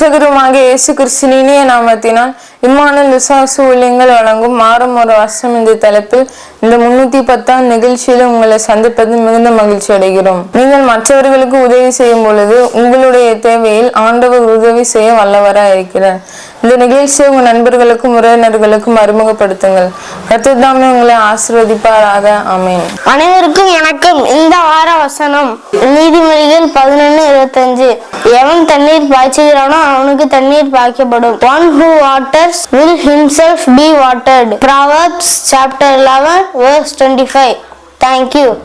கத்தரும் இயேசு கிறிஸ்துவின் இனிய நாமத்தினால் இம்மானுல் விசுவாச ஊழியங்கள் வழங்கும் மாறும் ஒரு வருஷம் இந்த தலைப்பில். இந்த முன்னூத்தி பத்தாம் நிகழ்ச்சியில் உங்களை சந்திப்பது மிகுந்த மகிழ்ச்சி அடைகிறோம். நீங்கள் மற்றவர்களுக்கு உதவி செய்யும் பொழுது உங்களுடைய தேவையில் ஆண்டவர் உதவி செய்ய வல்லவராக இருக்கிறார். இந்த நிகழ்ச்சியை உங்கள் நண்பர்களுக்கும் உறவினர்களுக்கும் அறிமுகப்படுத்துங்கள். கத்துதாமே உங்களை ஆசிர்வதிப்பாராக. அமேன் அனைவருக்கும் வணக்கம். இந்த வார வசனம் நீதிமொழிகள் பதினொன்று இருபத்தஞ்சு. எவன் தண்ணீர் பாய்ச்சுகிறானோ அவனுக்கு தண்ணீர் பாய்க்கப்படும். One who waters will himself be watered. Proverbs chapter 11 verse 25 thank you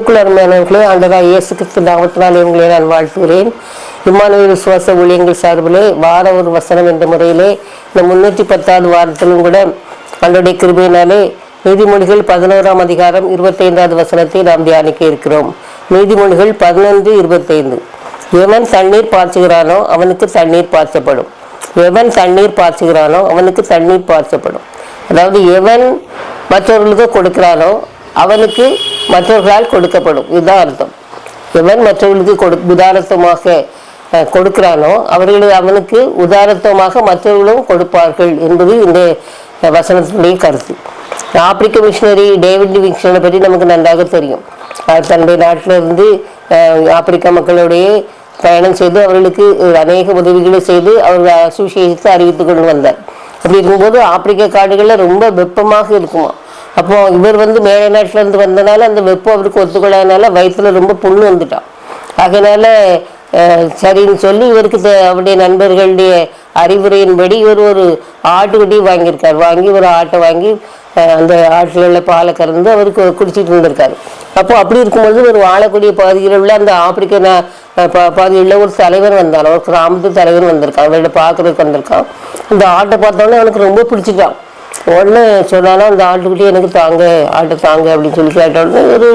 கிறிஸ்துக்குள் அருமையானவர்களே ஆண்டவராக இயேசு கிறிஸ்து நாமத்தினால் உங்களை நான் வாழ்த்துகிறேன். இம்மானுவேல் விசுவாச ஊழியங்கள் சார்பிலே வார ஒரு வசனம் என்ற முறையிலே இந்த முன்னூற்றி பத்தாவது வாரத்திலும் கூட ஆண்டோடைய கிருபையினாலே நீதிமொழிகள் பதினோராம் அதிகாரம் இருபத்தைந்தாவது வசனத்தை நாம் தியானிக்க இருக்கிறோம். நீதிமொழிகள் பதினொன்று இருபத்தைந்து. எவன் தண்ணீர் பாய்ச்சுகிறானோ அவனுக்கு தண்ணீர் பாய்ச்சப்படும். எவன் தண்ணீர் பாய்ச்சுகிறானோ அவனுக்கு தண்ணீர் பாய்ச்சப்படும். அதாவது எவன் மற்றவர்களுக்கு கொடுக்கிறானோ அவனுக்கு மற்றவர்களால் கொடுக்கப்படும். இதுதான் அர்த்தம். எவன் மற்றவர்களுக்கு கொடு உதாரத்தமாக கொடுக்கிறானோ அவர்கள் அவனுக்கு உதாரத்தமாக மற்றவர்களும் கொடுப்பார்கள் என்பது இந்த வசனத்தினுடைய கருத்து. ஆப்பிரிக்க மிஷினரி டேவிட் லிவிங்ஸ்டனை பற்றி நமக்கு நன்றாக தெரியும். அவர் தன்னுடைய நாட்டிலிருந்து அஹ், ஆப்பிரிக்க மக்களுடைய பயணம் செய்து அவர்களுக்கு அநேக உதவிகளை செய்து அவர்கள் சுவிசேஷத்தை அறிவித்து கொண்டு வந்தார். அப்படி இருக்கும்போது ஆப்பிரிக்க காடுகளில் ரொம்ப வெப்பமாக இருக்குமா அப்போ இவர் வந்து மேலை நாட்டிலேருந்து வந்தனால அந்த வெப்பம் அவருக்கு ஒத்துக்கொள்ளாதனால வயிற்றுல ரொம்ப புண்ணு வந்துட்டான். அதனால் சரின்னு சொல்லி இவருக்கு அவருடைய நண்பர்களுடைய அறிவுரையின்படி இவர் ஒரு ஆட்டுக்குட்டி வாங்கியிருக்கார். வாங்கி ஒரு ஆட்டை வாங்கி அந்த ஆட்டில் உள்ள பாலை கறந்து அவருக்கு குடிச்சிட்டு இருந்திருக்காரு. அப்போ அப்படி இருக்கும்பொழுது ஒரு வாழக்கூடிய பகுதியில் உள்ள அந்த ஆப்பிரிக்க பகுதியில் ஒரு தலைவர் வந்தான் ஒரு கிராமத்து தலைவர் வந்திருக்கான். அவர்கிட்ட பார்க்கறதுக்கு வந்திருக்கான். இந்த ஆட்டை பார்த்தோன்னே அவனுக்கு ரொம்ப பிடிச்சிட்டான். உடனே சொன்னாலும் அந்த ஆட்டுக்குட்டி எனக்கு தாங்க ஆட்டை தாங்க அப்படின்னு சொல்லி கேட்டோடனே ஒரு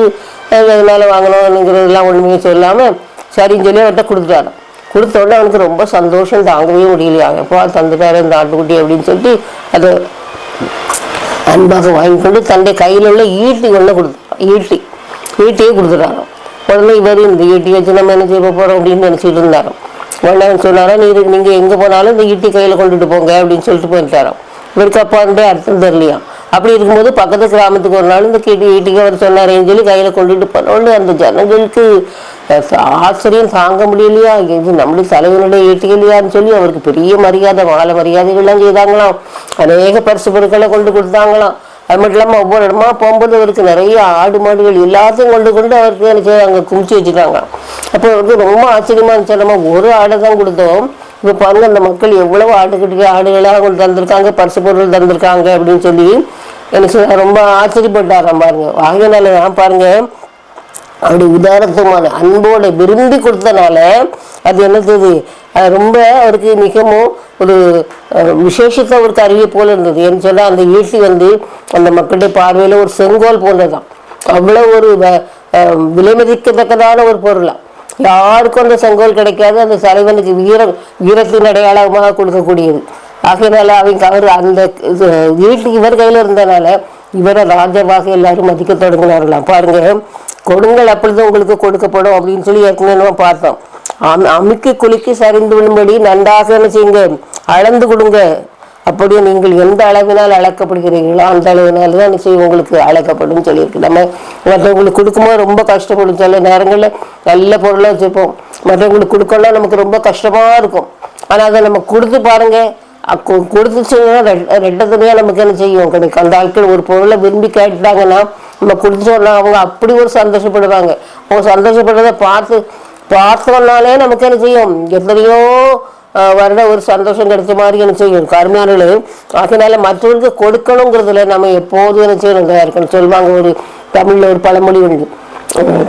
எதனால் எதனால ஒன்றுமே சொல்லாமல் சரின்னு சொல்லி அவர்கிட்ட கொடுத்துட்டாரு. கொடுத்த உடனே அவனுக்கு ரொம்ப சந்தோஷம் தாங்கவே முடியலையா. எப்போ தந்துட்டாரு இந்த ஆட்டுக்குட்டி அப்படின்னு சொல்லிட்டு அதை அன்பாக வாங்கி கொண்டு தன்னுடைய கையில் உள்ள ஈட்டி ஒன்று கொடுத்து ஈட்டி ஈட்டியே கொடுத்துட்டாரோ. உடனே இவர் இந்த ஈட்டி வச்சு நம்ம என்ன செய்ய போகிறோம் அப்படின்னு நினச்சிட்டு இருந்தாரோ. உடனே அவன் சொன்னாரோ நீ நீங்கள் எங்கே போனாலும் இந்த ஈட்டி கையில் கொண்டுட்டு போங்க அப்படின்னு சொல்லிட்டு போயிட்டாரோ இவருக்கு அப்பாவுடைய அர்த்தம் தெரியலையா? அப்படி இருக்கும்போது பக்கத்து கிராமத்துக்கு ஒரு நாள் இந்த கீட்டு வீட்டுக்கு அவர் சொன்னாரேன்னு சொல்லி கையில் கொண்டுட்டு போனோன்னு அந்த ஜனங்களுக்கு ஆச்சரியம் தாங்க முடியலையா? இது நம்மளுடைய தலைவனுடைய ஈட்டிகளையான்னு சொல்லி அவருக்கு பெரிய மரியாதை மாலை மரியாதைகள்லாம் செய்தாங்களாம். அநேக பரிசு பொருட்களை கொண்டு கொடுத்தாங்களாம். அது மட்டும் இல்லாமல் ஒவ்வொரு இடமா போகும்போது அவருக்கு நிறைய ஆடு மாடுகள் எல்லாத்தையும் கொண்டு கொண்டு அவருக்கு என்ன செய்வாங்க குமிச்சு வச்சுட்டாங்க அப்போ அவருக்கு ரொம்ப ஆச்சரியமா இருந்துச்சு. நம்ம ஒரு ஆடை தான் கொடுத்தோம். இப்போ பாருங்க அந்த மக்கள் எவ்வளவு ஆட்டுக்குட்டி ஆடுகளாக அவங்க தந்திருக்காங்க பரிசு பொருள் தந்திருக்காங்க அப்படின்னு சொல்லி எனக்கு ரொம்ப ஆச்சரியப்பட்டாராம் பாருங்க. ஆகையினால தான் பாருங்க அப்படி உதாரணத்துமான அன்போட விரும்பி கொடுத்தனால அது என்னது அது ரொம்ப அவருக்கு மிகவும் ஒரு விசேஷத்தை அவருக்கு அறிவிய போல இருந்தது. ஏன்னு சொன்னால் அந்த ஈட்டி வந்து அந்த மக்களுடைய பார்வையில் ஒரு செங்கோல் போன்றதான் அவ்வளோ ஒரு வ- விலைமதிக்கத்தக்கதான ஒரு பொருளாக யாருக்கும் அந்த செங்கோல் கிடைக்காது. அந்த தலைவனுக்கு வீரம் வீரத்தின் அடையாளமாக கொடுக்கக்கூடியது. ஆகையினால அவங்க அவர் அந்த இது, இவர் கையில் இருந்தனால இவரை ராஜாவாக எல்லாரும் மதிக்க தொடங்கினார்களாம். பாருங்க கொடுங்கள் அப்பொழுது உங்களுக்கு கொடுக்கப்படும் அப்படின்னு சொல்லி ஏற்கனவே நம்ம பார்த்தோம். அம்- அமுக்கி குலுக்கி சரிந்து விடும்படி நன்றாக என்ன செய்யுங்க? அளந்து கொடுங்க. அப்படியே நீங்கள் எந்த அளவினால் அளக்கப்படுகிறீர்களோ அந்த அளவினால் தான் என்ன உங்களுக்கு அளக்கப்படும் சொல்லியிருக்கு. நம்ம மற்றவங்களுக்கு கொடுக்கும்போது ரொம்ப கஷ்டப்படும். சில நேரங்களில் நல்ல பொருளை வச்சுப்போம் மற்றவங்களுக்கு கொடுக்கலாம் நமக்கு ரொம்ப கஷ்டமாக இருக்கும். ஆனால் அதை நம்ம கொடுத்து பாருங்க. அக்கு- கொடுத்துச்சுன்னா ரெ- துணியாக நமக்கு என்ன செய்யும்? கிடைக்கும் அந்த ஆட்கள் ஒரு பொருளை விரும்பி கேட்டுட்டாங்கன்னா நம்ம கொடுத்துட்டோம்னா அவங்க அப்படி ஒரு சந்தோஷப்படுவாங்க. அவங்க சந்தோஷப்படுறத பார்த்து பார்த்தோம்னாலே நமக்கு என்ன செய்யும்? எத்தனையோ வருட ஒரு சந்தோஷம் கிடைச்ச மாதிரி என்ன செய்யும் கருமையானது அதனால மற்றவர்களுக்கு கொடுக்கணுங்கிறதுல நம்ம எப்போதும் என்ன செய்யணும் இருக்கணும் சொல்லுவாங்க ஒரு தமிழ்ல ஒரு பழமொழி உண்டு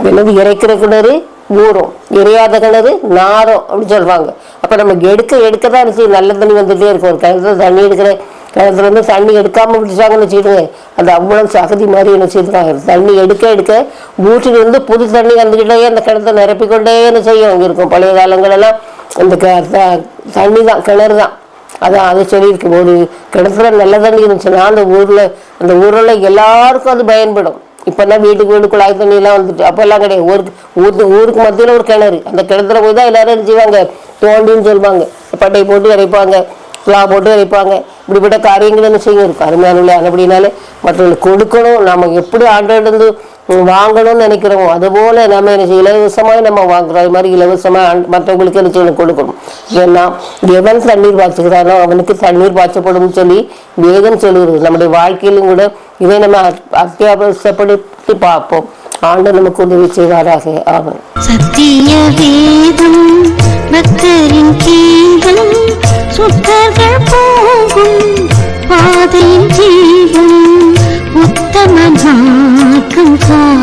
என்னது இறைக்கிற கிணறு ஊறும் இறையாத கிணறு நாரம் அப்படின்னு சொல்லுவாங்க அப்போ நம்ம எடுக்க எடுக்க தான் இருந்துச்சு செய்யும் நல்ல தண்ணி வந்துட்டே இருக்கும் ஒரு கிணத்துல தண்ணி எடுக்கிற கிணத்துல இருந்து தண்ணி எடுக்காம விட்டுட்டாங்கன்னு வச்சுக்கிடுங்க அது அவ்வளவு சகதி மாதிரி என்ன செய்யுறாங்க தண்ணி எடுக்க எடுக்க ஊற்றில் இருந்து புது தண்ணி வந்துக்கிட்டே அந்த கிணத்தை நிரப்பிக்கொண்டே என்ன செய்யும் இருக்கும் பழைய காலங்களெல்லாம் அந்த த- தண்ணி தான் கிணறு தான். அதான் அதை சொல்லியிருக்கு ஒரு கிணத்துல நல்ல தண்ணி இருந்துச்சுன்னா அந்த ஊரில் அந்த ஊரில் எல்லாருக்கும் அது பயன்படும். இப்போல்லாம் வீட்டுக்கு வீடு குழாய் தண்ணியெல்லாம் வந்துட்டு அப்போல்லாம் கிடையாது. ஊருக்கு ஊருக்கு ஊருக்கு மத்தியில் ஒரு கிணறு. அந்த கிணத்துல போய் தான் எல்லாரும் செய்வாங்க? தோண்டின்னு சொல்லுவாங்க பட்டை போட்டு இறைப்பாங்க லா போட்டு இறைப்பாங்க. இப்படிப்பட்ட காரியங்கள் என்ன செய்யும்? இருக்கும் அருமையான அப்படின்னாலே மற்றவங்களுக்கு கொடுக்கணும். நம்ம எப்படி ஆண்டோடு வாங்கணும்னு நினைக்கிறோம் அதுபோல் நம்ம என்ன இலவசமாக நம்ம வாங்குறோம். அது மாதிரி இலவசமாக மற்றவங்களுக்கு என்ன செய்யணும் கொடுக்கணும். ஏன்னா எவன் தண்ணீர் பாய்ச்சுகிறானோ அவனுக்கு தண்ணீர் பாய்ச்சப்படும் சொல்லி வேதம் சொல்லுகிறது. நம்முடைய வாழ்க்கையிலும் கூட இதை நம்ம அத்தியாவசப்படுத்தி பார்ப்போம். ஆண்டு நமக்கு உதவி செய்வாராக. ஆகும் சத்திய வேதம் போகும் உத்தமனா time